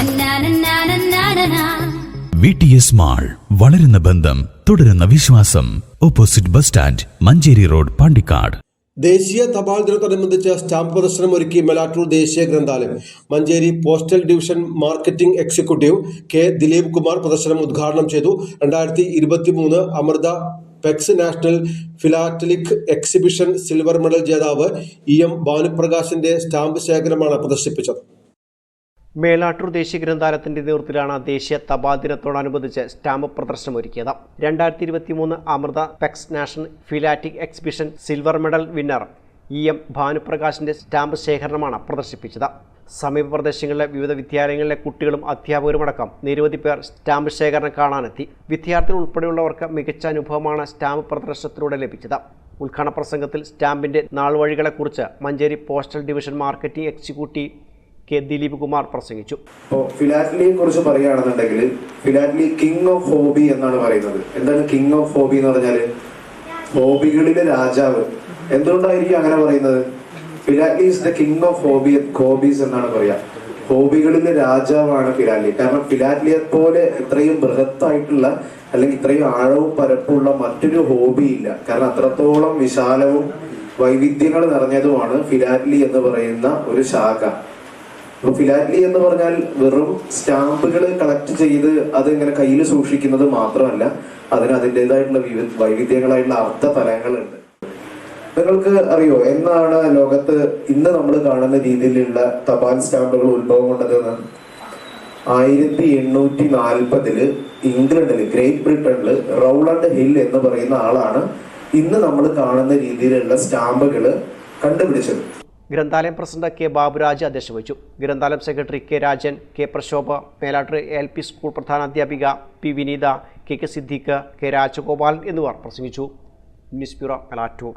Na-na-na-na-na-na-na. V T S mall വളരുന്ന ബന്ധം തുടരുന്ന വിശ്വാസം. Opposite bus stand Manjeri road Pandikkad. ദേശീയ തപാൽ ദിനത്തോടനുബന്ധിച്ച് സ്റ്റാമ്പ് പ്രദർശനം ഒരുക്കി മെലാറ്റൂർ ദേശീയ ഗ്രന്ഥാലയം. Manjeri postal division marketing executive K Dileep Kumar പ്രദർശനം ഉദ്ഘാടനം ചെയ്തു. രണ്ടായിരത്തി ഇരുപത്തി മൂന്ന് Amritpex national philatelic exhibition silver medal ജേതാവ് ഇ എം ഭാനുപ്രകാശിന്റെ സ്റ്റാമ്പ് ശേഖരമാണ് പ്രദർശിപ്പിച്ചത്. മേലാട്ടൂർ ദേശീയ ഗ്രന്ഥാലയത്തിന്റെ നേതൃത്വത്തിലാണ് ദേശീയ തപാൽ ദിനത്തോടനുബന്ധിച്ച് സ്റ്റാമ്പ് പ്രദർശനം ഒരുക്കിയത്. രണ്ടായിരത്തി ഇരുപത്തി മൂന്ന് Amritpex national philatelic exhibition silver medal winner E M ഭാനുപ്രകാശിന്റെ stamp ശേഖരണമാണ് പ്രദർശിപ്പിച്ചത്. സമീപ പ്രദേശങ്ങളിലെ വിവിധ വിദ്യാലയങ്ങളിലെ കുട്ടികളും അധ്യാപകരുമടക്കം നിരവധി പേർ സ്റ്റാമ്പ് ശേഖരണം കാണാനെത്തി. വിദ്യാർത്ഥികൾ ഉൾപ്പെടെയുള്ളവർക്ക് മികച്ച അനുഭവമാണ് സ്റ്റാമ്പ് പ്രദർശനത്തിലൂടെ ലഭിച്ചത്. ഉദ്ഘാടന പ്രസംഗത്തിൽ സ്റ്റാമ്പിന്റെ നാൾവഴികളെക്കുറിച്ച് Manjeri postal division marketing executive K Dileep Kumar പ്രസംഗിച്ചു. ഫിലാറ്റ്ലിയെ കുറിച്ച് പറയുകയാണെന്നുണ്ടെങ്കിൽ ഫിലാറ്റ്ലി കിങ് ഓഫ് ഹോബി എന്നാണ് പറയുന്നത്. എന്താണ് കിങ് ഓഫ് ഹോബി എന്ന് പറഞ്ഞാൽ ഹോബികളിലെ രാജാവ്. എന്തുകൊണ്ടായിരിക്കും അങ്ങനെ പറയുന്നത്? Philately is the king of hobby hobbies എന്നാണ് പറയാ. ഹോബികളിലെ രാജാവാണ് ഫിലാറ്റ്ലി. കാരണം ഫിലാറ്റ്ലിയെ പോലെ ഇത്രയും ബൃഹത്തായിട്ടുള്ള അല്ലെങ്കിൽ ഇത്രയും ആഴവും പരപ്പുള്ള മറ്റൊരു ഹോബി ഇല്ല. കാരണം അത്രത്തോളം വിശാലവും വൈവിധ്യങ്ങൾ നിറഞ്ഞതുമാണ് ഫിലാറ്റ്ലി എന്ന് പറയുന്ന ഒരു ശാഖ. അപ്പൊ ഫിലാറ്റ്ലി എന്ന് പറഞ്ഞാൽ വെറും സ്റ്റാമ്പുകൾ കളക്ട് ചെയ്ത് അത് ഇങ്ങനെ കയ്യിൽ സൂക്ഷിക്കുന്നത് മാത്രമല്ല അതിന് അതിന്റെതായിട്ടുള്ള വിവി വൈവിധ്യങ്ങളായിട്ടുള്ള അർത്ഥ തലങ്ങളുണ്ട് നിങ്ങൾക്ക് അറിയോ എന്നാണ് ലോകത്ത് ഇന്ന് നമ്മൾ കാണുന്ന രീതിയിലുള്ള തപാൽ സ്റ്റാമ്പുകൾ ഉത്ഭവം കൊണ്ടതെന്ന് ആയിരത്തി എണ്ണൂറ്റി നാൽപ്പതിൽ ഇംഗ്ലണ്ടിൽ ഗ്രേറ്റ് ബ്രിട്ടനിൽ റൗളണ്ട് ഹിൽ എന്ന് പറയുന്ന ആളാണ് ഇന്ന് നമ്മൾ കാണുന്ന രീതിയിലുള്ള സ്റ്റാമ്പുകൾ കണ്ടുപിടിച്ചത്. ഗ്രന്ഥാലയം പ്രസിഡന്റ് കെ ബാബുരാജ് അധ്യക്ഷത വഹിച്ചു ഗ്രന്ഥാലയം secretary K Rajan K Prashobha മേലാട്ടറി L P school പ്രധാനാധ്യാപിക P Vineetha K K Siddique K Rajagopalan എന്നിവർ പ്രസംഗിച്ചു. News bureau Melattur